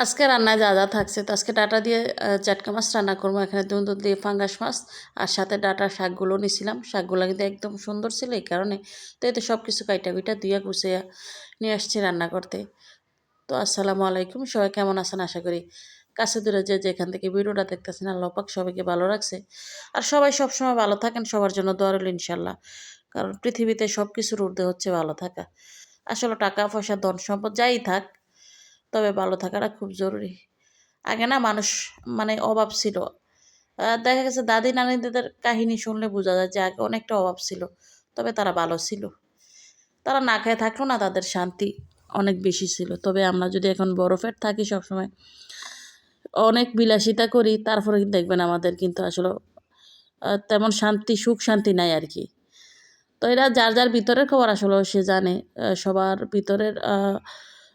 আজকে রান্নায় যা যা থাকছে, তো আজকে ডাটা দিয়ে চাটকা মাছ রান্না করব। এখানে দুধ দুধ দিয়ে ফাঙ্গাস মাছ আর সাথে ডাটা শাকগুলো নিয়েছিলাম শাকগুলো কিন্তু একদম সুন্দর ছিল এই কারণে। তো এতে সব কিছু কাইটা কুইটা দুইয়া গুছিয়ে নিয়ে আসছি রান্না করতে। তো আসসালামু আলাইকুম, সবাই কেমন আছেন? আশা করি কাছে দূরে যে যেখান থেকে ভিডিওটা দেখতেছেন, আল্লাহ পাক সবাইকে ভালো রাখছে। আর সবাই সবসময় ভালো থাকেন, সবার জন্য দোয়ারল ইনশাল্লাহ কারণ পৃথিবীতে সব কিছুর ঊর্ধ্বে হচ্ছে ভালো থাকা। আসলে টাকা পয়সা ধন সম্পদ যাই থাক তবে ভালো থাকাটা খুব জরুরি। আগে না মানুষ মানে অভাব ছিল। দেখা গেছে দাদি নানিদের কাহিনী শুনলে বোঝা যায় যে আগে অনেকটা অভাব ছিল, তবে তারা ভালো ছিল। তারা না খেয়ে থাকলেও না তাদের শান্তি অনেক বেশি ছিল। তবে আমরা যদি এখন বরফের থাকি সবসময়, অনেক বিলাসিতা করি, তারপরে দেখবেন আমাদের কিন্তু আসলে তেমন শান্তি, সুখ শান্তি নাই আর কি। তো এরা যার যার ভিতরের খবর আসলে সে জানে সবার ভিতরের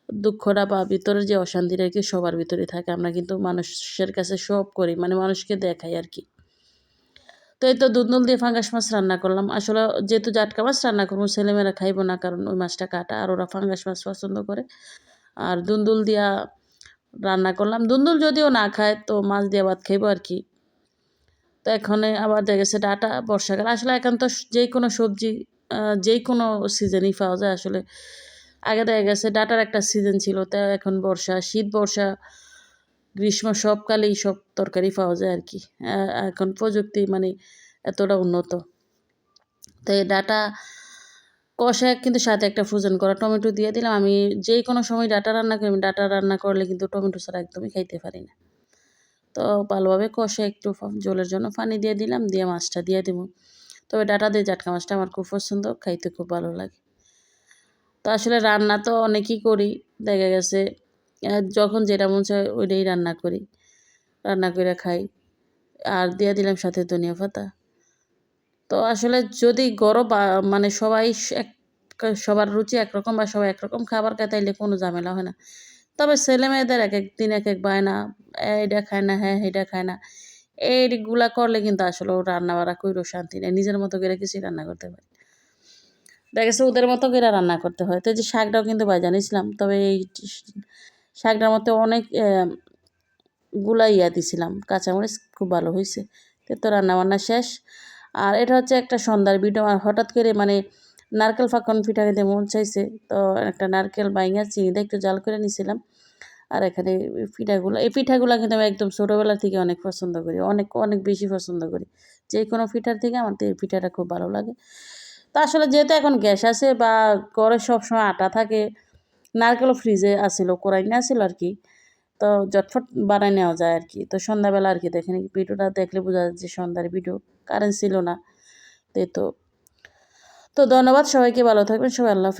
দুঃখটা বা ভিতরের যে অশান্তিটা কি সবার ভিতরে থাকে। আমরা কিন্তু মানুষের কাছে সব করি মানে মানুষকে দেখাই আর কি। তো এই তো দুধ নুল দিয়ে ফাঙ্গাস মাছ রান্না করলাম। আসলে যেহেতু জাটকা মাছ রান্না করব, ছেলেমেয়েরা খাইবো না, কারণ ওই মাছটা কাটা আর ওরা ফাঙ্গাস মাছ পছন্দ করে। আর দুন্দুল দিয়া রান্না করলাম। দুন্দুল যদিও না খায়, তো মাছ দিয়ে ভাত খাইবো আর কি। তো এখানে আবার দেখা গেছে ডাটা, বর্ষাকাল। আসলে এখন তো যেই কোনো সবজি যেই কোনো সিজনই পাওয়া যায়। আসলে আগে দেখা গেছে ডাটার একটা সিজন ছিল, তা এখন বর্ষা, শীত, বর্ষা, গ্রীষ্ম সবকালেই সব তরকারি পাওয়া যায় আর কি এখন প্রযুক্তি মানে এতটা উন্নত। তো এই ডাটা কষা কিন্তু সাথে একটা ফ্রোজেন করা টমেটো দিয়ে দিলাম। আমি যে কোনো সময় ডাটা রান্না করি ডাটা রান্না করলে কিন্তু টমেটো ছাড়া একদমই খাইতে পারি না। তো ভালোভাবে কষে একটু জলের জন্য পানি দিয়ে দিলাম, দিয়ে মাছটা দিয়ে দিব। তবে ডাটা দিয়ে জাটকা মাছটা আমার খুব পছন্দ, খাইতে খুব ভালো লাগে। তো আসলে রান্না তো অনেকই করি। দেখা গেছে যখন যেটা মন চায় ওইটাই রান্না করি। রান্না করে খাই। আর দিয়ে দিলাম সাথে ধনিয়া পাতা। তো আসলে যদি গরম মানে সবাই এক, সবার রুচি একরকম বা সবাই একরকম খাবার খায়, তাইলে কোনো ঝামেলা হয় না। তবে ছেলে মেয়েদের এক এক দিন এক এক বায়না এইটা খায় না হ্যাঁ এইটা খায় না। এইগুলা করলে কিন্তু আসলে রান্না বাড়া কইরও শান্তি নেই। নিজের মতো করে কিছুই রান্না করতে পারি দেখা গেছে ওদের মতো করে রান্না করতে হয়। তো যে শাকটাও কিন্তু ভাই জানিছিলাম তবে এই শাকটার মধ্যে অনেকগুলা ইয়া দিছিলাম। কাঁচামরিচ খুব ভালো হয়েছে। তো তো রান্না বান্না শেষ। আর এটা হচ্ছে একটা সন্ধ্যার ভিডিও আর হঠাৎ করে মানে নারকেল ফাঁকন পিঠা খেতে মন চাইছে। তো একটা নারকেল বাইঙা চিনি একটু জাল করে নিয়েছিলাম আর এখানে পিঠাগুলো, এই পিঠাগুলো কিন্তু আমি একদম ছোটোবেলা থেকে অনেক পছন্দ করি। অনেক অনেক বেশি পছন্দ করি। যে কোনো পিঠার থেকে আমার তো এই পিঠাটা খুব ভালো লাগে। তো আসলে যেহেতু এখন গ্যাস আছে বা ঘরে সবসময় আটা থাকে, নারকেলও ফ্রিজে আসিল কোরাই না আসিল আর কি। তো জটফট বানায় নেওয়া যায় আর কি। তো সন্ধ্যাবেলা আর কি দেখেন ভিডিওটা দেখলে বোঝা যাচ্ছে সন্ধ্যার ভিডিও কারেন্ট ছিল না। তো তো। ধন্যবাদ সবাইকে, ভালো থাকবেন, সবাই আল্লাহ